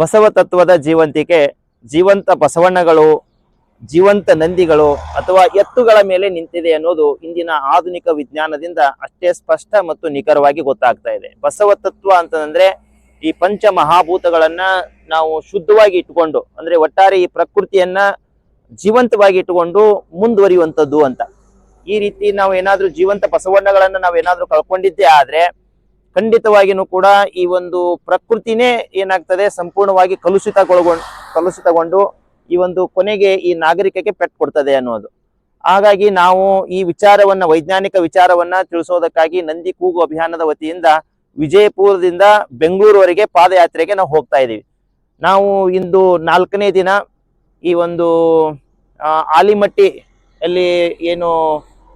ಬಸವ ತತ್ವದ ಜೀವಂತಿಕೆ, ಜೀವಂತ ಬಸವಣ್ಣಗಳು, ಜೀವಂತ ನಂದಿಗಳು ಅಥವಾ ಎತ್ತುಗಳ ಮೇಲೆ ನಿಂತಿದೆ ಅನ್ನೋದು ಇಂದಿನ ಆಧುನಿಕ ವಿಜ್ಞಾನದಿಂದ ಅಷ್ಟೇ ಸ್ಪಷ್ಟ ಮತ್ತು ನಿಖರವಾಗಿ ಗೊತ್ತಾಗ್ತಾ ಇದೆ. ಬಸವ ತತ್ವ ಅಂತಂದ್ರೆ ಈ ಪಂಚ ಮಹಾಭೂತಗಳನ್ನ ನಾವು ಶುದ್ಧವಾಗಿ ಇಟ್ಟುಕೊಂಡು, ಅಂದ್ರೆ ಒಟ್ಟಾರೆ ಈ ಪ್ರಕೃತಿಯನ್ನ ಜೀವಂತವಾಗಿ ಇಟ್ಟುಕೊಂಡು ಮುಂದುವರಿಯುವಂಥದ್ದು ಅಂತ. ಈ ರೀತಿ ನಾವು ಏನಾದ್ರೂ ಜೀವಂತ ಬಸವಣ್ಣಗಳನ್ನ ನಾವು ಏನಾದ್ರೂ ಕಳ್ಕೊಂಡಿದ್ದೇ ಆದ್ರೆ ಖಂಡಿತವಾಗಿನೂ ಕೂಡ ಈ ಒಂದು ಪ್ರಕೃತಿನೇ ಏನಾಗ್ತದೆ ಸಂಪೂರ್ಣವಾಗಿ ಕಲುಷಿತಗೊಳಗೊಂಡು ಕಲುಷಿತಗೊಂಡು ಈ ಒಂದು ಕೊನೆಗೆ ಈ ನಾಗರಿಕಕ್ಕೆ ಪೆಟ್ಟು ಕೊಡ್ತದೆ ಅನ್ನೋದು. ಹಾಗಾಗಿ ನಾವು ಈ ವಿಚಾರವನ್ನ, ವೈಜ್ಞಾನಿಕ ವಿಚಾರವನ್ನ ತಿಳಿಸೋದಕ್ಕಾಗಿ ನಂದಿ ಕೂಗು ಅಭಿಯಾನದ ವತಿಯಿಂದ ವಿಜಯಪುರದಿಂದ ಬೆಂಗಳೂರುವರೆಗೆ ಪಾದಯಾತ್ರೆಗೆ ನಾವು ಹೋಗ್ತಾ ಇದ್ದೀವಿ. ನಾವು ಇಂದು ನಾಲ್ಕನೇ ದಿನ ಈ ಒಂದು ಆಲಿಮಟ್ಟಿ ಅಲ್ಲಿ ಏನು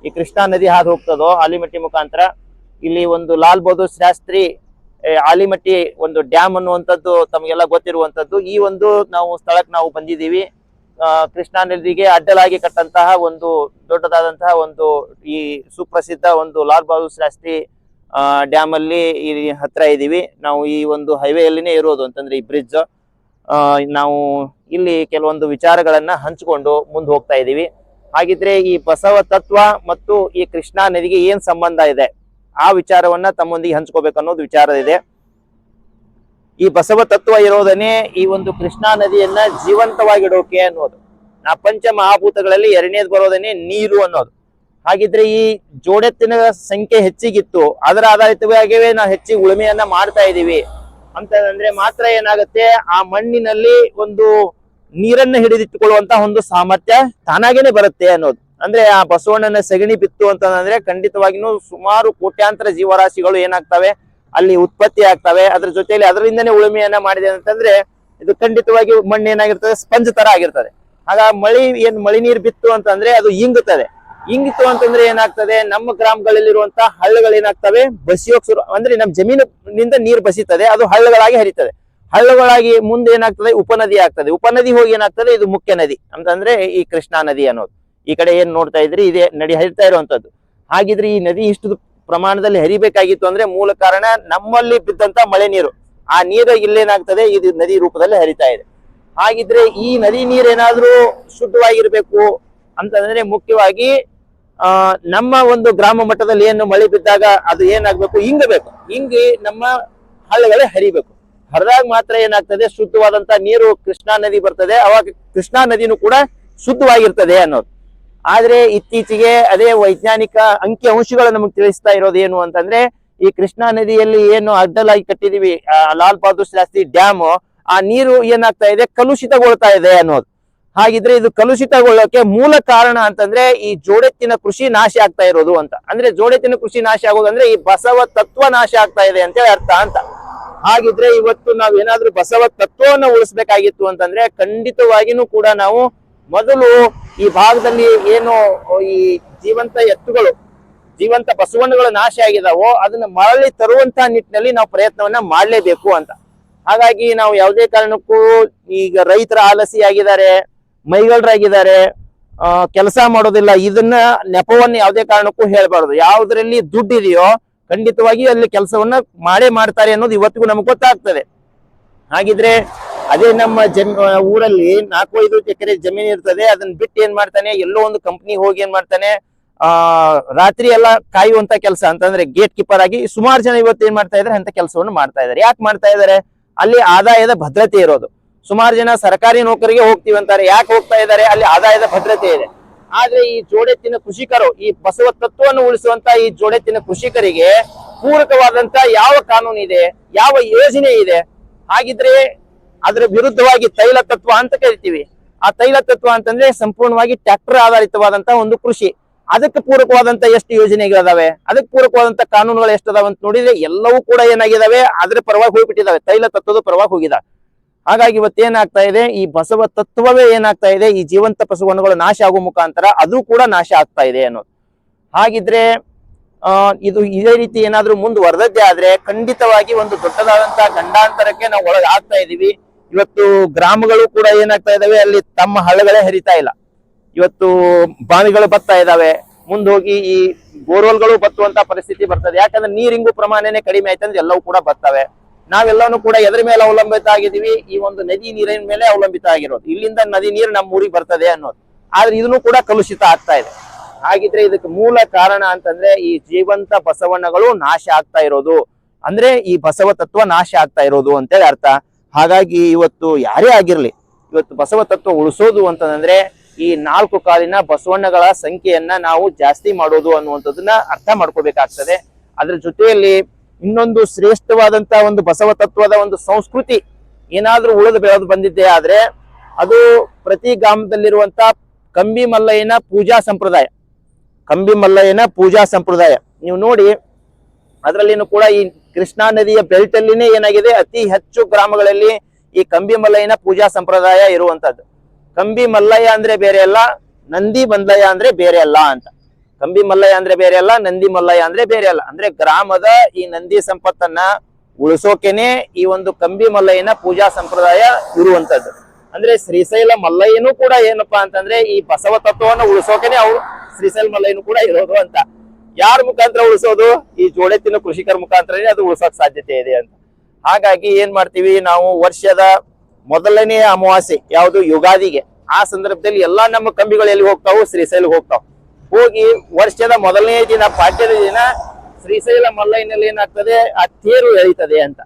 ಈ ಕೃಷ್ಣಾ ನದಿ ಹಾದು ಹೋಗ್ತದೋ, ಆಲಿಮಟ್ಟಿ ಮುಖಾಂತರ ಇಲ್ಲಿ ಒಂದು ಲಾಲ್ ಬಹದ್ದೂರ್ ಶಾಸ್ತ್ರಿ ಆಲಿಮಟ್ಟಿ ಒಂದು ಡ್ಯಾಮ್ ಅನ್ನುವಂಥದ್ದು ತಮಗೆಲ್ಲ ಗೊತ್ತಿರುವಂಥದ್ದು. ಈ ಒಂದು ನಾವು ಸ್ಥಳಕ್ಕೆ ನಾವು ಬಂದಿದ್ದೀವಿ. ಕೃಷ್ಣಾ ನದಿಗೆ ಅಡ್ಡಲಾಗಿ ಕಟ್ಟಂತಹ ಒಂದು ದೊಡ್ಡದಾದಂತಹ ಒಂದು ಈ ಸುಪ್ರಸಿದ್ಧ ಒಂದು ಲಾಲ್ ಬಹದ್ದೂರ್ ಶಾಸ್ತ್ರಿ ಡ್ಯಾಮ್ ಅಲ್ಲಿ ಇಲ್ಲಿ ಹತ್ರ ಇದ್ದೀವಿ. ನಾವು ಈ ಒಂದು ಹೈವೇ ಅಲ್ಲಿನೇ ಇರೋದು ಅಂತಂದ್ರೆ ಈ ಬ್ರಿಡ್ಜ್. ನಾವು ಇಲ್ಲಿ ಕೆಲವೊಂದು ವಿಚಾರಗಳನ್ನ ಹಂಚಿಕೊಂಡು ಮುಂದೆ ಹೋಗ್ತಾ ಇದ್ದೀವಿ. ಹಾಗಿದ್ರೆ ಈ ಬಸವ ತತ್ವ ಮತ್ತು ಈ ಕೃಷ್ಣಾ ನದಿಗೆ ಏನ್ ಸಂಬಂಧ ಇದೆ? ಆ ವಿಚಾರವನ್ನ ತಮ್ಮೊಂದಿಗೆ ಹಂಚ್ಕೋಬೇಕು ಅನ್ನೋದು ವಿಚಾರ ಇದೆ ಈ ಬಸವ ತತ್ವ ಇರೋದನ್ನೇ ಈ ಒಂದು ಕೃಷ್ಣಾ ನದಿಯನ್ನ ಜೀವಂತವಾಗಿಡೋಕೆ ಅನ್ನೋದು. ನಾ ಪಂಚ ಮಹಾಭೂತಗಳಲ್ಲಿ ಎರಡನೇದು ಬರೋದನ್ನೇ ನೀರು ಅನ್ನೋದು. ಹಾಗಿದ್ರೆ ಈ ಜೋಡೆತ್ತಿನ ಸಂಖ್ಯೆ ಹೆಚ್ಚಿಗಿತ್ತು. ಅದರ ಆಧಾರಿತವಾಗಿಯೇ ನಾವು ಹೆಚ್ಚಿಗೆ ಉಳುಮೆಯನ್ನ ಮಾಡ್ತಾ ಇದೀವಿ ಅಂತಂದ್ರೆ ಮಾತ್ರ ಏನಾಗುತ್ತೆ? ಆ ಮಣ್ಣಿನಲ್ಲಿ ಒಂದು ನೀರನ್ನ ಹಿಡಿದಿಟ್ಟುಕೊಳ್ಳುವಂತಹ ಒಂದು ಸಾಮರ್ಥ್ಯ ತಾನಾಗೇನೆ ಬರುತ್ತೆ ಅನ್ನೋದು. ಅಂದ್ರೆ ಆ ಬಸವಣ್ಣನ ಸಗಣಿ ಬಿತ್ತು ಅಂತಂದ್ರೆ ಖಂಡಿತವಾಗಿನೂ ಸುಮಾರು ಕೋಟ್ಯಾಂತರ ಜೀವರಾಶಿಗಳು ಏನಾಗ್ತವೆ? ಅಲ್ಲಿ ಉತ್ಪತ್ತಿ ಆಗ್ತವೆ. ಅದ್ರ ಜೊತೆಯಲ್ಲಿ ಅದರಿಂದನೇ ಉಳುಮೆಯನ್ನ ಮಾಡಿದೆ ಅಂತಂದ್ರೆ ಇದು ಖಂಡಿತವಾಗಿ ಮಣ್ಣು ಏನಾಗಿರ್ತದೆ? ಸ್ಪಂಜ್ ತರ ಆಗಿರ್ತದೆ. ಆಗ ಮಳಿ ಏನ್ ಮಳಿ ನೀರು ಬಿತ್ತು ಅಂತಂದ್ರೆ ಅದು ಇಂಗುತ್ತದೆ. ಇಂಗಿತು ಅಂತಂದ್ರೆ ಏನಾಗ್ತದೆ? ನಮ್ಮ ಗ್ರಾಮಗಳಲ್ಲಿರುವಂತಹ ಹಳ್ಳಗಳು ಏನಾಗ್ತವೆ ಬಸಿಯೋಕ್ ಶುರು ಅಂದ್ರೆ ನಮ್ಮ ಜಮೀನಿನಿಂದ ನೀರು ಬಸಿತದೆ. ಅದು ಹಳ್ಳಗಳಾಗಿ ಹರಿತದೆ. ಹಳ್ಳಗಳಾಗಿ ಮುಂದೆ ಏನಾಗ್ತದೆ? ಉಪನದಿ ಆಗ್ತದೆ. ಉಪನದಿ ಹೋಗಿ ಏನಾಗ್ತದೆ? ಇದು ಮುಖ್ಯ ನದಿ. ಅಂತಂದ್ರೆ ಈ ಕೃಷ್ಣಾ ನದಿ ಅನ್ನೋದು. ಈ ಕಡೆ ಏನ್ ನೋಡ್ತಾ ಇದ್ರಿ, ಇದೇ ನಡಿ ಹರಿತಾ ಇರುವಂತದ್ದು. ಹಾಗಿದ್ರೆ ಈ ನದಿ ಇಷ್ಟು ಪ್ರಮಾಣದಲ್ಲಿ ಹರಿಬೇಕಾಗಿತ್ತು ಅಂದ್ರೆ ಮೂಲ ಕಾರಣ ನಮ್ಮಲ್ಲಿ ಬಿದ್ದಂತ ಮಳೆ ನೀರು. ಆ ನೀರು ಇಲ್ಲೇನಾಗ್ತದೆ, ಇದು ನದಿ ರೂಪದಲ್ಲಿ ಹರಿತಾ ಇದೆ. ಹಾಗಿದ್ರೆ ಈ ನದಿ ನೀರೇನಾದ್ರೂ ಶುದ್ಧವಾಗಿರ್ಬೇಕು ಅಂತಂದ್ರೆ ಮುಖ್ಯವಾಗಿ ನಮ್ಮ ಒಂದು ಗ್ರಾಮ ಮಟ್ಟದಲ್ಲಿ ಏನು ಮಳೆ ಬಿದ್ದಾಗ ಅದು ಏನಾಗ್ಬೇಕು ಹಿಂಗಬೇಕು ಹಿಂಗಿ ನಮ್ಮ ಹಳ್ಳಗಳೇ ಹರಿಬೇಕು. ಹರಿದಾಗ ಮಾತ್ರ ಏನಾಗ್ತದೆ, ಶುದ್ಧವಾದಂತ ನೀರು ಕೃಷ್ಣಾ ನದಿ ಬರ್ತದೆ. ಅವಾಗ ಕೃಷ್ಣಾ ನದಿನೂ ಕೂಡ ಶುದ್ಧವಾಗಿರ್ತದೆ ಅನ್ನೋದು. ಆದ್ರೆ ಇತ್ತೀಚೆಗೆ ಅದೇ ವೈಜ್ಞಾನಿಕ ಅಂಕಿ ಅಂಶಗಳು ನಮಗೆ ತಿಳಿಸ್ತಾ ಇರೋದು ಏನು ಅಂತಂದ್ರೆ, ಈ ಕೃಷ್ಣಾ ನದಿಯಲ್ಲಿ ಏನು ಅಡ್ಡಲಾಗಿ ಕಟ್ಟಿದೀವಿ ಲಾಲ್ ಬಹದ್ದೂರ್ ಶಾಸ್ತ್ರಿ ಡ್ಯಾಮ್, ಆ ನೀರು ಏನಾಗ್ತಾ ಇದೆ, ಕಲುಷಿತಗೊಳ್ತಾ ಇದೆ ಅನ್ನೋದು. ಹಾಗಿದ್ರೆ ಇದು ಕಲುಷಿತಗೊಳ್ಳೋಕೆ ಮೂಲ ಕಾರಣ ಅಂತಂದ್ರೆ ಈ ಜೋಡೆತ್ತಿನ ಕೃಷಿ ನಾಶ ಆಗ್ತಾ ಇರೋದು ಅಂತ. ಅಂದ್ರೆ ಜೋಡೆತ್ತಿನ ಕೃಷಿ ನಾಶ ಆಗೋದು ಅಂದ್ರೆ ಈ ಬಸವ ತತ್ವ ನಾಶ ಆಗ್ತಾ ಇದೆ ಅಂತ ಅರ್ಥ ಅಂತ. ಹಾಗಿದ್ರೆ ಇವತ್ತು ನಾವ್ ಏನಾದ್ರೂ ಬಸವ ತತ್ವವನ್ನು ಉಳಿಸ್ಬೇಕಾಗಿತ್ತು ಅಂತಂದ್ರೆ ಖಂಡಿತವಾಗಿನೂ ಕೂಡ ನಾವು ಮೊದಲು ಈ ಭಾಗದಲ್ಲಿ ಏನು ಈ ಜೀವಂತ ಎತ್ತುಗಳು, ಜೀವಂತ ಬಸವಣ್ಣಗಳು ನಾಶ ಆಗಿದಾವೋ ಅದನ್ನ ಮರಳಿ ತರುವಂತ ನಿಟ್ಟಿನಲ್ಲಿ ನಾವು ಪ್ರಯತ್ನವನ್ನ ಮಾಡಲೇಬೇಕು ಅಂತ. ಹಾಗಾಗಿ ನಾವು ಯಾವುದೇ ಕಾರಣಕ್ಕೂ ಈಗ ರೈತರ ಆಲಸಿ ಆಗಿದ್ದಾರೆ, ಮೈಗಳರಾಗಿದ್ದಾರೆ ಕೆಲಸ ಮಾಡೋದಿಲ್ಲ, ಇದನ್ನ ನೆಪವನ್ನು ಯಾವುದೇ ಕಾರಣಕ್ಕೂ ಹೇಳ್ಬಾರ್ದು. ಯಾವ್ದ್ರಲ್ಲಿ ದುಡ್ಡು ಇದೆಯೋ ಖಂಡಿತವಾಗಿ ಅಲ್ಲಿ ಕೆಲಸವನ್ನ ಮಾಡೇ ಮಾಡ್ತಾರೆ ಅನ್ನೋದು ಇವತ್ತಿಗೂ ನಮ್ಗೆ ಗೊತ್ತಾಗ್ತದೆ. ಹಾಗಿದ್ರೆ ಅದೇ ನಮ್ಮ ಜನ ಊರಲ್ಲಿ ನಾಲ್ಕು ಐದು ಎಕರೆ ಜಮೀನು ಇರ್ತದೆ. ಅದನ್ನ ಬಿಟ್ಟು ಏನ್ ಮಾಡ್ತಾನೆ? ಎಲ್ಲೋ ಒಂದು ಕಂಪ್ನಿ ಹೋಗಿ ಏನ್ ಮಾಡ್ತಾನೆ? ಆ, ರಾತ್ರಿ ಎಲ್ಲ ಕಾಯುವಂತ ಕೆಲಸ ಅಂತಂದ್ರೆ ಗೇಟ್ ಕೀಪರ್ ಆಗಿ ಸುಮಾರು ಜನ ಇವತ್ತು ಏನ್ ಮಾಡ್ತಾ ಇದಾರೆ? ಅಂತ ಕೆಲಸವನ್ನು ಮಾಡ್ತಾ ಇದಾರೆ. ಯಾಕೆ ಮಾಡ್ತಾ ಇದಾರೆ? ಅಲ್ಲಿ ಆದಾಯದ ಭದ್ರತೆ ಇರೋದು. ಸುಮಾರು ಜನ ಸರ್ಕಾರಿ ನೌಕರಿಗೆ ಹೋಗ್ತೀವಿ ಅಂತಾರೆ. ಯಾಕೆ ಹೋಗ್ತಾ ಇದಾರೆ? ಅಲ್ಲಿ ಆದಾಯದ ಭದ್ರತೆ ಇದೆ. ಆದ್ರೆ ಈ ಜೋಡೆತ್ತಿನ ಕೃಷಿಕರು, ಈ ಬಸವ ತತ್ವವನ್ನು ಉಳಿಸುವಂತ ಈ ಜೋಡೆತ್ತಿನ ಕೃಷಿಕರಿಗೆ ಪೂರಕವಾದಂತ ಯಾವ ಕಾನೂನು ಇದೆ ಯಾವ ಯೋಜನೆ ಇದೆ? ಹಾಗಿದ್ರೆ ಅದರ ವಿರುದ್ಧವಾಗಿ ತೈಲ ತತ್ವ ಅಂತ ಕರಿತೀವಿ. ಆ ತೈಲ ತತ್ವ ಅಂತಂದ್ರೆ ಸಂಪೂರ್ಣವಾಗಿ ಟ್ರ್ಯಾಕ್ಟರ್ ಆಧಾರಿತವಾದಂತಹ ಒಂದು ಕೃಷಿ. ಅದಕ್ಕೆ ಪೂರಕವಾದಂತ ಎಷ್ಟು ಯೋಜನೆಗಳಿದಾವೆ? ಅದಕ್ಕೆ ಪೂರಕವಾದಂತ ಕಾನೂನುಗಳು ಎಷ್ಟದಾವ ಅಂತ ನೋಡಿದ್ರೆ ಎಲ್ಲವೂ ಕೂಡ ಏನಾಗಿದಾವೆ? ಅದ್ರ ಪರವಾಗಿ ಹೋಗ್ಬಿಟ್ಟಿದಾವೆ. ತೈಲ ತತ್ವದ ಪರವಾಗಿ ಹೋಗಿದ ಹಾಗಾಗಿ ಇವತ್ತೇನಾಗ್ತಾ ಇದೆ? ಈ ಬಸವ ತತ್ವವೇ ಏನಾಗ್ತಾ ಇದೆ? ಈ ಜೀವಂತ ಬಸವಣ್ಣಗಳು ನಾಶ ಆಗೋ ಮುಖಾಂತರ ಅದು ಕೂಡ ನಾಶ ಆಗ್ತಾ ಇದೆ ಅನ್ನೋದು. ಹಾಗಿದ್ರೆ ಇದು ಇದೇ ರೀತಿ ಏನಾದ್ರೂ ಮುಂದುವರೆದದ್ದೇ ಆದ್ರೆ ಖಂಡಿತವಾಗಿ ಒಂದು ದೊಡ್ಡದಾದಂತಹ ಗಂಡಾಂತರಕ್ಕೆ ನಾವು ಒಳಗಾಗ್ತಾ ಇದೀವಿ. ಇವತ್ತು ಗ್ರಾಮಗಳು ಕೂಡ ಏನಾಗ್ತಾ ಇದಾವೆ? ಅಲ್ಲಿ ತಮ್ಮ ಹಳ್ಳಗಳೇ ಹರಿತಾ ಇಲ್ಲ. ಇವತ್ತು ಬಾವಿಗಳು ಬತ್ತಾ ಇದಾವೆ. ಮುಂದೆ ಹೋಗಿ ಈ ಬೋರ್ವೆಲ್ಗಳು ಬತ್ತುವಂತ ಪರಿಸ್ಥಿತಿ ಬರ್ತದೆ. ಯಾಕಂದ್ರೆ ನೀರಿಂಗು ಪ್ರಮಾಣನೇ ಕಡಿಮೆ ಆಯ್ತಂದ್ರೆ ಎಲ್ಲವೂ ಕೂಡ ಬರ್ತವೆ ನಾವೆಲ್ಲವೂ ಕೂಡ ಎದ್ರ ಮೇಲೆ ಅವಲಂಬಿತ ಆಗಿದೀವಿ ಈ ಒಂದು ನದಿ ನೀರಿನ ಮೇಲೆ ಅವಲಂಬಿತ ಆಗಿರೋದು. ಇಲ್ಲಿಂದ ನದಿ ನೀರು ನಮ್ಮ ಊರಿಗೆ ಬರ್ತದೆ ಅನ್ನೋದು. ಆದ್ರೆ ಇದನ್ನು ಕೂಡ ಕಲುಷಿತ ಆಗ್ತಾ ಇದೆ. ಹಾಗಿದ್ರೆ ಇದಕ್ಕೆ ಮೂಲ ಕಾರಣ ಅಂತಂದ್ರೆ ಈ ಜೀವಂತ ಬಸವಣ್ಣಗಳು ನಾಶ ಆಗ್ತಾ ಇರೋದು. ಅಂದ್ರೆ ಈ ಬಸವ ತತ್ವ ನಾಶ ಆಗ್ತಾ ಇರೋದು ಅಂತೇಳಿ ಅರ್ಥ. ಹಾಗಾಗಿ ಇವತ್ತು ಯಾರೇ ಆಗಿರಲಿ, ಇವತ್ತು ಬಸವ ತತ್ವ ಉಳಿಸೋದು ಅಂತಂದ್ರೆ ಈ ನಾಲ್ಕು ಕಾಲಿನ ಬಸವಣ್ಣಗಳ ಸಂಖ್ಯೆಯನ್ನ ನಾವು ಜಾಸ್ತಿ ಮಾಡೋದು ಅನ್ನುವಂಥದ್ದನ್ನ ಅರ್ಥ ಮಾಡ್ಕೋಬೇಕಾಗ್ತದೆ. ಅದ್ರ ಜೊತೆಯಲ್ಲಿ ಇನ್ನೊಂದು ಶ್ರೇಷ್ಠವಾದಂತ ಒಂದು ಬಸವ ತತ್ವದ ಒಂದು ಸಂಸ್ಕೃತಿ ಏನಾದ್ರೂ ಉಳಿದು ಬೆಳೆದು ಬಂದಿದ್ದೆ ಆದ್ರೆ ಅದು ಪ್ರತಿ ಗ್ರಾಮದಲ್ಲಿರುವಂತ ಕಂಬಿ ಮಲ್ಲಯ್ಯನ ಪೂಜಾ ಸಂಪ್ರದಾಯ. ಕಂಬಿ ಮಲ್ಲಯ್ಯನ ಪೂಜಾ ಸಂಪ್ರದಾಯ. ನೀವು ನೋಡಿ, ಅದರಲ್ಲಿನೂ ಕೂಡ ಈ ಕೃಷ್ಣಾ ನದಿಯ ಬೆಲ್ಟ್ ಅಲ್ಲಿನೇ ಏನಾಗಿದೆ? ಅತಿ ಹೆಚ್ಚು ಗ್ರಾಮಗಳಲ್ಲಿ ಈ ಕಂಬಿ ಮಲ್ಲಯ್ಯನ ಪೂಜಾ ಸಂಪ್ರದಾಯ ಇರುವಂತದ್ದು ಕಂಬಿ ಮಲ್ಲಯ್ಯ ಅಂದ್ರೆ ಬೇರೆ ಅಲ್ಲ, ನಂದಿ ಮಲ್ಲಯ್ಯ ಅಂದ್ರೆ ಬೇರೆ ಅಲ್ಲ ಅಂತ. ಕಂಬಿ ಮಲ್ಲಯ್ಯ ಅಂದ್ರೆ ಬೇರೆ ಅಲ್ಲ, ನಂದಿ ಮಲ್ಲಯ್ಯ ಅಂದ್ರೆ ಬೇರೆ ಅಲ್ಲ. ಅಂದ್ರೆ ಗ್ರಾಮದ ಈ ನಂದಿ ಸಂಪತ್ತನ್ನ ಉಳಿಸೋಕೆನೆ ಈ ಒಂದು ಕಂಬಿ ಮಲ್ಲಯ್ಯನ ಪೂಜಾ ಸಂಪ್ರದಾಯ ಇರುವಂತದ್ದು ಅಂದ್ರೆ ಶ್ರೀಶೈಲ ಮಲ್ಲಯ್ಯನೂ ಕೂಡ ಏನಪ್ಪಾ ಅಂತಂದ್ರೆ ಈ ಬಸವ ತತ್ವವನ್ನು ಉಳಿಸೋಕೆನೆ ಅವರು ಶ್ರೀಶೈಲ ಮಲ್ಲಯ್ಯನು ಕೂಡ ಇರೋದು ಅಂತ. ಯಾರ ಮುಖಾಂತರ ಉಳಿಸೋದು? ಈ ಜೋಡೆತ್ತಿನ ಕೃಷಿಕರ ಮುಖಾಂತರನೇ ಅದು ಉಳಿಸೋಕ್ ಸಾಧ್ಯತೆ ಇದೆ ಅಂತ. ಹಾಗಾಗಿ ಏನ್ ಮಾಡ್ತೀವಿ? ನಾವು ವರ್ಷದ ಮೊದಲನೇ ಅಮಾವಾಸ್ಯೆ, ಯಾವುದು? ಯುಗಾದಿಗೆ. ಆ ಸಂದರ್ಭದಲ್ಲಿ ಎಲ್ಲಾ ನಮ್ಮ ಕಂಬಿಗಳು ಎಲ್ಲಿ ಹೋಗ್ತಾವು? ಶ್ರೀಶೈಲಿಗೆ ಹೋಗ್ತಾವ್. ಹೋಗಿ ವರ್ಷದ ಮೊದಲನೇ ದಿನ, ಪಾಡ್ಯದ ದಿನ ಶ್ರೀಶೈಲ ಮಲ್ಲೈನಲ್ಲಿ ಏನಾಗ್ತದೆ? ಆ ತೇರು ಎಳಿತದೆ ಅಂತ.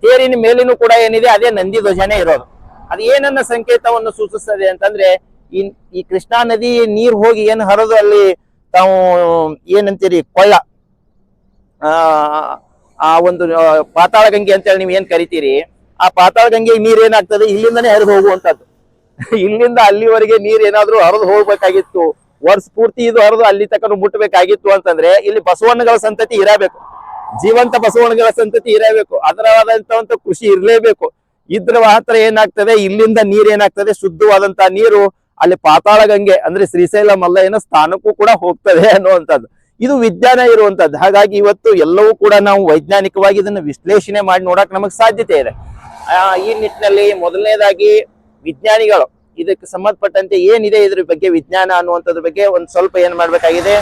ತೇರಿನ ಮೇಲಿನೂ ಕೂಡ ಏನಿದೆ? ಅದೇ ನಂದಿ ಧ್ವಜನೇ ಇರೋದು. ಅದು ಏನನ್ನ ಸಂಕೇತವನ್ನು ಸೂಚಿಸ್ತದೆ ಅಂತಂದ್ರೆ, ಈ ಈ ಕೃಷ್ಣಾ ನದಿ ನೀರ್ ಹೋಗಿ ಏನ್ ಹರಿದು ಅಲ್ಲಿ ತಾವು ಏನಂತೀರಿ ಕೊಳ್ಳ ಆ ಒಂದು ಪಾತಾಳ ಗಂಗೆ ಅಂತೇಳಿ ನೀವು ಏನ್ ಕರಿತೀರಿ, ಆ ಪಾತಾಳ ಗಂಗೆ ನೀರೇನಾಗ್ತದೆ ಇಲ್ಲಿಂದನೇ ಹರಿದು ಹೋಗುವಂತದ್ದು ಇಲ್ಲಿಂದ ಅಲ್ಲಿವರೆಗೆ ನೀರ್ ಏನಾದ್ರೂ ಹರಿದು ಹೋಗ್ಬೇಕಾಗಿತ್ತು, ವರ್ಷ ಪೂರ್ತಿ ಇದು ಹರಿದು ಅಲ್ಲಿ ತಕ್ಕ ಮುಟ್ಟಬೇಕಾಗಿತ್ತು ಅಂತಂದ್ರೆ ಇಲ್ಲಿ ಬಸವಣ್ಣಗಳ ಸಂತತಿ ಇರಬೇಕು. ಜೀವಂತ ಬಸವಣ್ಣಗಳ ಸಂತತಿ ಇರಬೇಕು. ಅದರವಾದಂತ ಕೃಷಿ ಇರಲೇಬೇಕು. ಇದ್ರ ಮಾತ್ರ ಏನಾಗ್ತದೆ? ಇಲ್ಲಿಂದ ನೀರ್ ಏನಾಗ್ತದೆ? ಶುದ್ಧವಾದಂತ ನೀರು ಅಲ್ಲಿ ಪಾತಾಳ ಗಂಗೆ ಅಂದ್ರೆ ಶ್ರೀಶೈಲ ಮಲ್ಲಯ್ಯನ ಸ್ಥಾನಕ್ಕೂ ಕೂಡ ಹೋಗ್ತದೆ ಅನ್ನುವಂಥದ್ದು. ಇದು ವಿಜ್ಞಾನ ಇರುವಂತದ್ದು ಹಾಗಾಗಿ ಇವತ್ತು ಎಲ್ಲವೂ ಕೂಡ ನಾವು ವೈಜ್ಞಾನಿಕವಾಗಿ ಇದನ್ನು ವಿಶ್ಲೇಷಣೆ ಮಾಡಿ ನೋಡಕ್ ನಮಗೆ ಸಾಧ್ಯತೆ ಇದೆ. ಈ ನಿಟ್ಟಿನಲ್ಲಿ ಮೊದಲನೇದಾಗಿ ವಿಜ್ಞಾನಿಗಳು, ಇದಕ್ಕೆ ಸಂಬಂಧಪಟ್ಟಂತೆ ಏನಿದೆ ಇದ್ರ ಬಗ್ಗೆ ವಿಜ್ಞಾನ ಅನ್ನುವಂಥದ್ರ ಬಗ್ಗೆ ಒಂದು ಸ್ವಲ್ಪ ಏನ್ ಮಾಡ್ಬೇಕಾಗಿದೆ?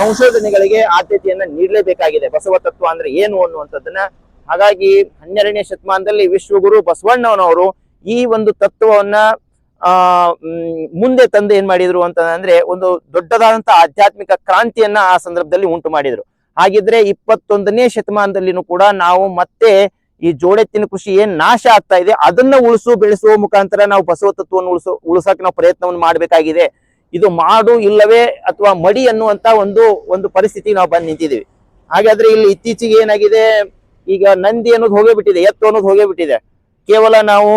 ಸಂಶೋಧನೆಗಳಿಗೆ ಆದ್ಯತೆಯನ್ನ ನೀಡಲೇಬೇಕಾಗಿದೆ. ಬಸವ ತತ್ವ ಅಂದ್ರೆ ಏನು ಅನ್ನುವಂಥದ್ದನ್ನ. ಹಾಗಾಗಿ ಹನ್ನೆರಡನೇ ಶತಮಾನದಲ್ಲಿ ವಿಶ್ವಗುರು ಬಸವಣ್ಣನವರು ಈ ಒಂದು ತತ್ವವನ್ನ ಆ ಮುಂದೆ ತಂದು ಏನ್ ಮಾಡಿದ್ರು ಅಂತಂದ್ರೆ ಒಂದು ದೊಡ್ಡದಾದಂತ ಆಧ್ಯಾತ್ಮಿಕ ಕ್ರಾಂತಿಯನ್ನ ಆ ಸಂದರ್ಭದಲ್ಲಿ ಉಂಟು ಮಾಡಿದ್ರು. ಹಾಗಿದ್ರೆ ಇಪ್ಪತ್ತೊಂದನೇ ಶತಮಾನದಲ್ಲಿನೂ ಕೂಡ ನಾವು ಮತ್ತೆ ಈ ಜೋಡೆತ್ತಿನ ಕೃಷಿ ಏನ್ ನಾಶ ಆಗ್ತಾ ಇದೆ, ಅದನ್ನ ಉಳಿಸು, ಬೆಳೆಸುವ ಮುಖಾಂತರ ನಾವು ಬಸವ ತತ್ವವನ್ನು ಉಳಿಸೋ, ಉಳಿಸಕ್ ನಾವು ಪ್ರಯತ್ನವನ್ನು ಮಾಡಬೇಕಾಗಿದೆ. ಇದು ಮಾಡು ಇಲ್ಲವೇ ಅಥವಾ ಮಡಿ ಅನ್ನುವಂತ ಒಂದು ಒಂದು ಪರಿಸ್ಥಿತಿ ನಾವು ಬಂದು ನಿಂತಿದ್ದೀವಿ. ಹಾಗಾದ್ರೆ ಇಲ್ಲಿ ಇತ್ತೀಚೆಗೆ ಏನಾಗಿದೆ, ಈಗ ನಂದಿ ಅನ್ನೋದು ಹೋಗೇ ಬಿಟ್ಟಿದೆ, ಎತ್ತು ಅನ್ನೋದು ಹೋಗೇ ಬಿಟ್ಟಿದೆ. ಕೇವಲ ನಾವು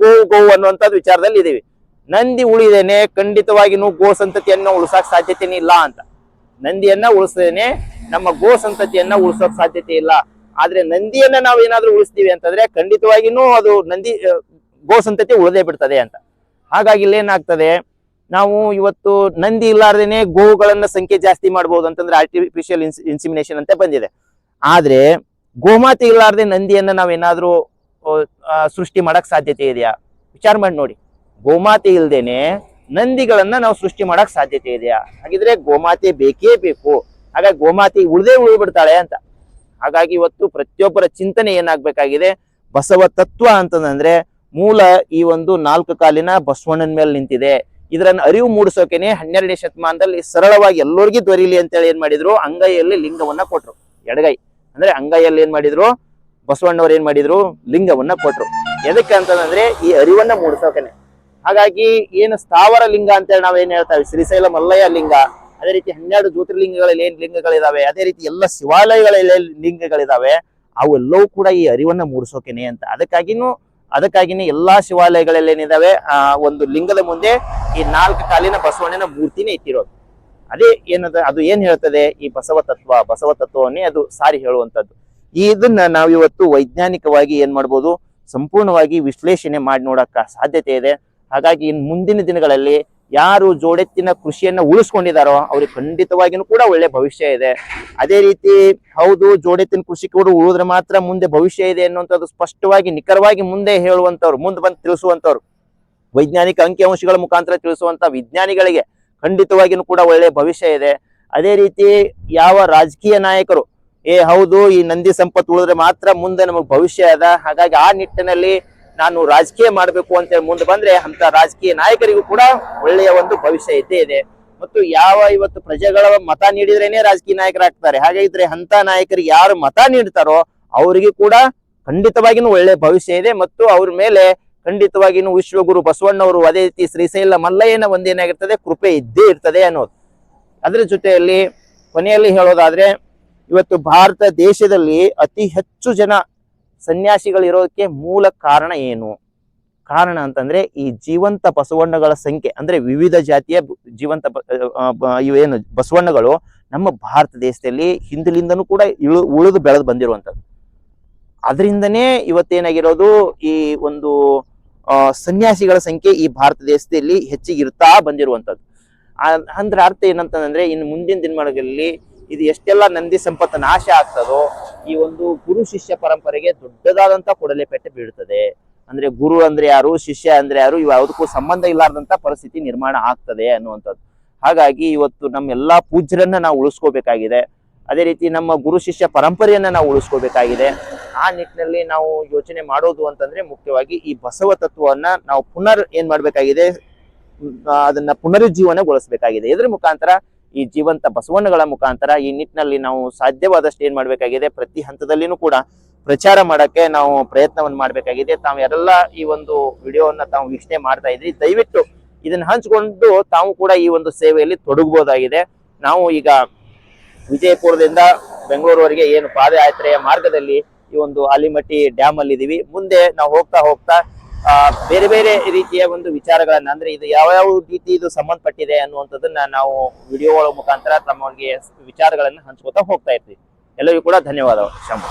ಗೋ ಗೋ ಅನ್ನುವಂಥದ್ದು ವಿಚಾರದಲ್ಲಿ ಇದೀವಿ. ನಂದಿ ಉಳಿದೇನೆ ಖಂಡಿತವಾಗಿ ಗೋ ಸಂತತಿಯನ್ನ ಉಳಿಸಕ್ ಸಾಧ್ಯತೆ ಇಲ್ಲ ಅಂತ. ನಂದಿಯನ್ನ ಉಳಿಸದೇನೆ ನಮ್ಮ ಗೋ ಸಂತತಿಯನ್ನ ಉಳಿಸೋಕ್ ಸಾಧ್ಯತೆ ಇಲ್ಲ. ಆದ್ರೆ ನಂದಿಯನ್ನ ನಾವು ಏನಾದ್ರೂ ಉಳಿಸ್ತೀವಿ ಅಂತಂದ್ರೆ ಖಂಡಿತವಾಗಿನೂ ಅದು ನಂದಿ ಗೋ ಸಂತತಿ ಉಳದೇ ಬಿಡ್ತದೆ ಅಂತ. ಹಾಗಾಗಿ ಇಲ್ಲೇನಾಗ್ತದೆ ನಾವು ಇವತ್ತು ನಂದಿ ಇಲ್ಲಾರ್ದೇನೆ ಗೋವುಗಳನ್ನ ಸಂಖ್ಯೆ ಜಾಸ್ತಿ ಮಾಡ್ಬೋದು ಅಂತಂದ್ರೆ ಆರ್ಟಿಫಿಷಿಯಲ್ ಇನ್ಸಿಮಿನೇಷನ್ ಅಂತ ಬಂದಿದೆ. ಆದ್ರೆ ಗೋಮಾತೆ ಇಲ್ಲಾರ್ದೆ ನಂದಿಯನ್ನ ನಾವೇನಾದ್ರೂ ಸೃಷ್ಟಿ ಮಾಡಕ್ ಸಾಧ್ಯತೆ ಇದೆಯಾ? ವಿಚಾರ ಮಾಡಿ ನೋಡಿ. ಗೋಮಾತೆ ಇಲ್ದೇನೆ ನಂದಿಗಳನ್ನ ನಾವು ಸೃಷ್ಟಿ ಮಾಡಕ್ ಸಾಧ್ಯತೆ ಇದೆಯಾ? ಹಾಗಿದ್ರೆ ಗೋಮಾತೆ ಬೇಕೇ ಬೇಕು. ಹಾಗಾಗಿ ಗೋಮಾತೆ ಉಳ್ದೇ ಉಳ್ಬಿಡ್ತಾಳೆ ಅಂತ. ಹಾಗಾಗಿ ಇವತ್ತು ಪ್ರತಿಯೊಬ್ಬರ ಚಿಂತನೆ ಏನಾಗ್ಬೇಕಾಗಿದೆ? ಬಸವ ತತ್ವ ಅಂತಂದ್ರೆ ಮೂಲ ಈ ಒಂದು ನಾಲ್ಕು ಕಾಲಿನ ಬಸವಣ್ಣನ ಮೇಲೆ ನಿಂತಿದೆ. ಇದರನ್ನ ಅರಿವು ಮೂಡಿಸೋಕೆನೆ ಹನ್ನೆರಡನೇ ಶತಮಾನದಲ್ಲಿ ಸರಳವಾಗಿ ಎಲ್ಲರಿಗೂ ದೊರೀಲಿ ಅಂತೇಳಿ ಏನ್ ಮಾಡಿದ್ರು? ಅಂಗೈಯಲ್ಲಿ ಲಿಂಗವನ್ನ ಕೊಟ್ರು. ಎಡಗೈ. ಅಂದ್ರೆ ಅಂಗೈಯಲ್ಲಿ ಏನ್ ಮಾಡಿದ್ರು? ಬಸವಣ್ಣವ್ರು ಏನ್ ಮಾಡಿದ್ರು? ಲಿಂಗವನ್ನ ಕೊಟ್ರು. ಎದಕ್ಕೆ ಅಂತಂದ್ರೆ ಈ ಅರಿವನ್ನ ಮೂಡಿಸೋಕೆನೆ. ಹಾಗಾಗಿ ಏನು ಸ್ಥಾವರ ಲಿಂಗ ಅಂತೇಳಿ ನಾವೇನ್ ಹೇಳ್ತಾವೆ? ಶ್ರೀಶೈಲ ಮಲ್ಲಯ್ಯ ಲಿಂಗ. ಅದೇ ರೀತಿ ಹನ್ನೆರಡು ಜ್ಯೋತಿರ್ಲಿಂಗಗಳಲ್ಲಿ ಏನ್ ಲಿಂಗಗಳಿದಾವೆ? ಅದೇ ರೀತಿ ಎಲ್ಲ ಶಿವಾಲಯಗಳಲ್ಲಿ ಲಿಂಗಗಳಿದಾವೆ. ಅವೆಲ್ಲವೂ ಕೂಡ ಈ ಅರಿವನ್ನ ಮೂಡಿಸೋಕೆನೆ ಅಂತ. ಅದಕ್ಕಾಗಿನೂ, ಅದಕ್ಕಾಗಿನೇ ಎಲ್ಲಾ ಶಿವಾಲಯಗಳಲ್ಲಿ ಏನಿದಾವೆ ಆ, ಒಂದು ಲಿಂಗದ ಮುಂದೆ ಈ ನಾಲ್ಕು ಕಾಲಿನ ಬಸವಣ್ಣನ ಮೂರ್ತಿನೇ ಇಟ್ಟಿರೋದು. ಅದೇ ಏನದ, ಅದು ಏನ್ ಹೇಳ್ತದೆ? ಈ ಬಸವ ತತ್ವ, ಬಸವ ತತ್ವವನ್ನೇ ಅದು ಸಾರಿ ಹೇಳುವಂತದ್ದು ಇದನ್ನ ನಾವಿವತ್ತು ವೈಜ್ಞಾನಿಕವಾಗಿ ಏನ್ ಮಾಡ್ಬೋದು, ಸಂಪೂರ್ಣವಾಗಿ ವಿಶ್ಲೇಷಣೆ ಮಾಡಿ ನೋಡಕ್ಕ ಸಾಧ್ಯತೆ ಇದೆ. ಹಾಗಾಗಿ ಇನ್ ಮುಂದಿನ ದಿನಗಳಲ್ಲಿ ಯಾರು ಜೋಡೆತ್ತಿನ ಕೃಷಿಯನ್ನ ಉಳಿಸ್ಕೊಂಡಿದಾರೋ ಅವ್ರಿಗೆ ಖಂಡಿತವಾಗಿನೂ ಕೂಡ ಒಳ್ಳೆ ಭವಿಷ್ಯ ಇದೆ. ಅದೇ ರೀತಿ ಹೌದು, ಜೋಡೆತ್ತಿನ ಕೃಷಿ ಕೂಡ ಉಳಿದ್ರೆ ಮಾತ್ರ ಮುಂದೆ ಭವಿಷ್ಯ ಇದೆ ಅನ್ನುವಂಥದ್ದು ಸ್ಪಷ್ಟವಾಗಿ, ನಿಖರವಾಗಿ ಮುಂದೆ ಹೇಳುವಂತವ್ರು ಮುಂದೆ ಬಂದು ತಿಳಿಸುವಂತವ್ರು ವೈಜ್ಞಾನಿಕ ಅಂಕಿಅಂಶಗಳ ಮುಖಾಂತರ ತಿಳಿಸುವಂತ ವಿಜ್ಞಾನಿಗಳಿಗೆ ಖಂಡಿತವಾಗಿನೂ ಕೂಡ ಒಳ್ಳೆ ಭವಿಷ್ಯ ಇದೆ. ಅದೇ ರೀತಿ ಯಾವ ರಾಜಕೀಯ ನಾಯಕರು ಏ ಹೌದು, ಈ ನಂದಿ ಸಂಪತ್ತು ಉಳಿದ್ರೆ ಮಾತ್ರ ಮುಂದೆ ನಮಗೆ ಭವಿಷ್ಯ ಅದ. ಹಾಗಾಗಿ ಆ ನಿಟ್ಟಿನಲ್ಲಿ ನಾನು ರಾಜಕೀಯ ಮಾಡಬೇಕು ಅಂತೇಳಿ ಮುಂದೆ ಬಂದ್ರೆ ಅಂತ ರಾಜಕೀಯ ನಾಯಕರಿಗೂ ಕೂಡ ಒಳ್ಳೆಯ ಒಂದು ಭವಿಷ್ಯ ಇದ್ದೇ ಇದೆ. ಮತ್ತು ಯಾವ ಇವತ್ತು ಪ್ರಜೆಗಳ ಮತ ನೀಡಿದ್ರೇನೆ ರಾಜಕೀಯ ನಾಯಕರಾಗ್ತಾರೆ. ಹಾಗಾಗಿದ್ರೆ ಅಂತ ನಾಯಕರಿಗೆ ಯಾರು ಮತ ನೀಡ್ತಾರೋ ಅವರಿಗೆ ಕೂಡ ಖಂಡಿತವಾಗಿನೂ ಒಳ್ಳೆಯ ಭವಿಷ್ಯ ಇದೆ. ಮತ್ತು ಅವ್ರ ಮೇಲೆ ಖಂಡಿತವಾಗಿನೂ ವಿಶ್ವಗುರು ಬಸವಣ್ಣವರು ಅದೇ ರೀತಿ ಶ್ರೀಶೈಲ ಮಲ್ಲಯ್ಯನ ಒಂದೇನಾಗಿರ್ತದೆ, ಕೃಪೆ ಇದ್ದೇ ಇರ್ತದೆ ಅನ್ನೋದು. ಅದರ ಜೊತೆಯಲ್ಲಿ ಕೊನೆಯಲ್ಲಿ ಹೇಳೋದಾದ್ರೆ ಇವತ್ತು ಭಾರತ ದೇಶದಲ್ಲಿ ಅತಿ ಹೆಚ್ಚು ಜನ ಸನ್ಯಾಸಿಗಳಿರೋದಕ್ಕೆ ಮೂಲ ಕಾರಣ ಏನು? ಕಾರಣ ಅಂತಂದ್ರೆ ಈ ಜೀವಂತ ಬಸವಣ್ಣಗಳ ಸಂಖ್ಯೆ, ಅಂದ್ರೆ ವಿವಿಧ ಜಾತಿಯ ಜೀವಂತ ಇವೇನು ಬಸವಣ್ಣಗಳು ನಮ್ಮ ಭಾರತ ದೇಶದಲ್ಲಿ ಹಿಂದಿಲಿಂದನೂ ಕೂಡ ಇಳು, ಉಳಿದು ಬೆಳೆದು ಬಂದಿರುವಂತದ್ದು ಅದರಿಂದನೇ ಇವತ್ತೇನಾಗಿರೋದು ಈ ಒಂದು ಸನ್ಯಾಸಿಗಳ ಸಂಖ್ಯೆ ಈ ಭಾರತ ದೇಶದಲ್ಲಿ ಹೆಚ್ಚಿಗೆ ಇರ್ತಾ ಬಂದಿರುವಂತದ್ದು ಆ- ಅಂದ್ರೆ ಅರ್ಥ ಏನಂತಂದ್ರೆ ಇನ್ನು ಮುಂದಿನ ದಿನಮಾನಗಳಲ್ಲಿ ಇದು ಎಷ್ಟೆಲ್ಲ ನಂದಿ ಸಂಪತ್ತು ನಾಶ ಆಗ್ತದೋ ಈ ಒಂದು ಗುರು ಶಿಷ್ಯ ಪರಂಪರೆಗೆ ದೊಡ್ಡದಾದಂತ ಕೊಡಲೆ ಪೆಟ್ಟ ಬೀಳ್ತದೆ. ಅಂದ್ರೆ ಗುರು ಅಂದ್ರೆ ಯಾರು, ಶಿಷ್ಯ ಅಂದ್ರೆ ಯಾರು ಇವ ಯಾವುದಕ್ಕೂ ಸಂಬಂಧ ಇಲ್ಲಾರ್ದಂತ ಪರಿಸ್ಥಿತಿ ನಿರ್ಮಾಣ ಆಗ್ತದೆ ಅನ್ನುವಂಥದ್ದು. ಹಾಗಾಗಿ ಇವತ್ತು ನಮ್ಮ ಎಲ್ಲಾ ಪೂಜ್ಯರನ್ನ ನಾವು ಉಳಿಸ್ಕೋಬೇಕಾಗಿದೆ. ಅದೇ ರೀತಿ ನಮ್ಮ ಗುರು ಶಿಷ್ಯ ಪರಂಪರೆಯನ್ನ ನಾವು ಉಳಿಸ್ಕೋಬೇಕಾಗಿದೆ. ಆ ನಿಟ್ಟಿನಲ್ಲಿ ನಾವು ಯೋಚನೆ ಮಾಡೋದು ಅಂತಂದ್ರೆ ಮುಖ್ಯವಾಗಿ ಈ ಬಸವ ತತ್ವವನ್ನ ನಾವು ಪುನರ್ ಏನ್ ಮಾಡ್ಬೇಕಾಗಿದೆ? ಅದನ್ನ ಪುನರುಜ್ಜೀವನಗೊಳಿಸಬೇಕಾಗಿದೆ. ಇದ್ರ ಮುಖಾಂತರ ಈ ಜೀವಂತ ಬಸವಣ್ಣಗಳ ಮುಖಾಂತರ ಈ ನಿಟ್ಟಿನಲ್ಲಿ ನಾವು ಸಾಧ್ಯವಾದಷ್ಟು ಏನ್ ಮಾಡ್ಬೇಕಾಗಿದೆ, ಪ್ರತಿ ಹಂತದಲ್ಲಿನೂ ಕೂಡ ಪ್ರಚಾರ ಮಾಡಕ್ಕೆ ನಾವು ಪ್ರಯತ್ನವನ್ನು ಮಾಡಬೇಕಾಗಿದೆ. ತಾವು ಯಾರೆಲ್ಲ ಈ ಒಂದು ವಿಡಿಯೋವನ್ನ ತಾವು ವೀಕ್ಷಣೆ ಮಾಡ್ತಾ ಇದ್ರಿ, ದಯವಿಟ್ಟು ಇದನ್ನ ಹಂಚಿಕೊಂಡು ತಾವು ಕೂಡ ಈ ಒಂದು ಸೇವೆಯಲ್ಲಿ ತೊಡಗಬಹುದಾಗಿದೆ ನಾವು ಈಗ ವಿಜಯಪುರದಿಂದ ಬೆಂಗಳೂರುವರೆಗೆ ಏನು ಪಾದಯಾತ್ರೆಯ ಮಾರ್ಗದಲ್ಲಿ ಈ ಒಂದು ಆಲಿಮಟ್ಟಿ ಡ್ಯಾಮ್ ಅಲ್ಲಿ ಇದೀವಿ ಮುಂದೆ ನಾವು ಹೋಗ್ತಾ ಹೋಗ್ತಾ ಬೇರೆ ಬೇರೆ ರೀತಿಯ ಒಂದು ವಿಚಾರಗಳನ್ನ, ಅಂದ್ರೆ ಇದು ಯಾವ ಯಾವ ರೀತಿ ಇದು ಸಂಬಂಧಪಟ್ಟಿದೆ ಅನ್ನುವಂಥದ್ದನ್ನ ನಾವು ವಿಡಿಯೋಗಳ ಮುಖಾಂತರ ತಮ್ಮವರಿಗೆ ವಿಚಾರಗಳನ್ನ ಹಂಚ್ಕೋತಾ ಹೋಗ್ತಾ ಇರ್ತೀವಿ. ಎಲ್ಲರಿಗೂ ಕೂಡ ಧನ್ಯವಾದಗಳು. ಶಂಭು.